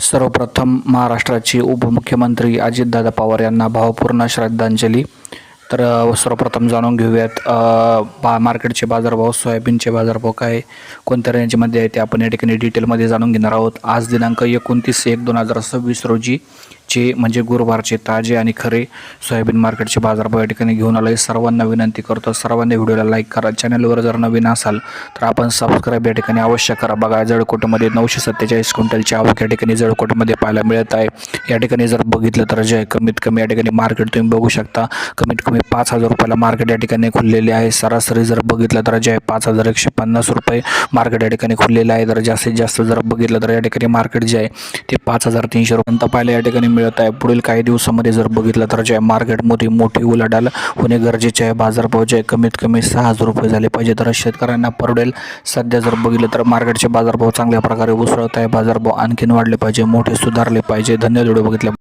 सर्वप्रथम महाराष्ट्राचे उपमुख्यमंत्री अजितदादा पवार यांना भावपूर्ण श्रद्धांजली. तर सर्वप्रथम जाणून घेऊयात बा मार्केटचे बाजारभाव सोयाबीनचे बाजारभाव काय कोणत्या रेंजमध्ये आहे ते आपण या ठिकाणी डिटेलमध्ये जाणून घेणार आहोत. आज दिनांक एकोणतीस एक दोन हजार सव्वीस रोजी चे म्हणजे गुरुवारचे ताजे आणि खरे सोयाबीन मार्केटचे बाजारभाव या ठिकाणी घेऊन आलो आहे सर्वांना विनंती करतो सर्वांनी व्हिडिओला लाईक करा. चॅनलवर जर नवीन असाल तर आपण सबस्क्राईब या ठिकाणी अवश्य करा. बघा जळकोटमध्ये नऊशे सत्तेचाळीस क्विंटलची आवक या ठिकाणी जळकोटमध्ये पाहायला मिळत आहे. या ठिकाणी जर बघितलं तर जे आहे कमीत कमी या ठिकाणी मार्केट तुम्ही बघू शकता. कमीत कमी पाच हजार रुपयाला मार्केट या ठिकाणी खुललेले आहे. सरासरी जर बघितलं तर जे आहे पाच हजार एकशे पन्नास रुपये मार्केट या ठिकाणी खुललेलं आहे. तर जास्तीत जास्त जर बघितलं तर या ठिकाणी मार्केट जे आहे ते पाच हजार तीनशे रुपयांत पाहायला या ठिकाणी मिळत आहे. पुढील काही दिवसामध्ये जर बघितलं तर जे मार्केटमध्ये मोठी उलाढाल होणे गरजेचे आहे. बाजारभाव जे कमीत कमी सहा हजार रुपये झाले पाहिजे. तर शेतकऱ्यांना परवडेल. सध्या जर बघितलं तर मार्केटचे बाजारभाव चांगल्या प्रकारे उसळत आहे. बाजारभाव आणखीन वाढले पाहिजे मोठे सुधारले पाहिजे. धन्यवाद. व्हिडिओ बघितल्या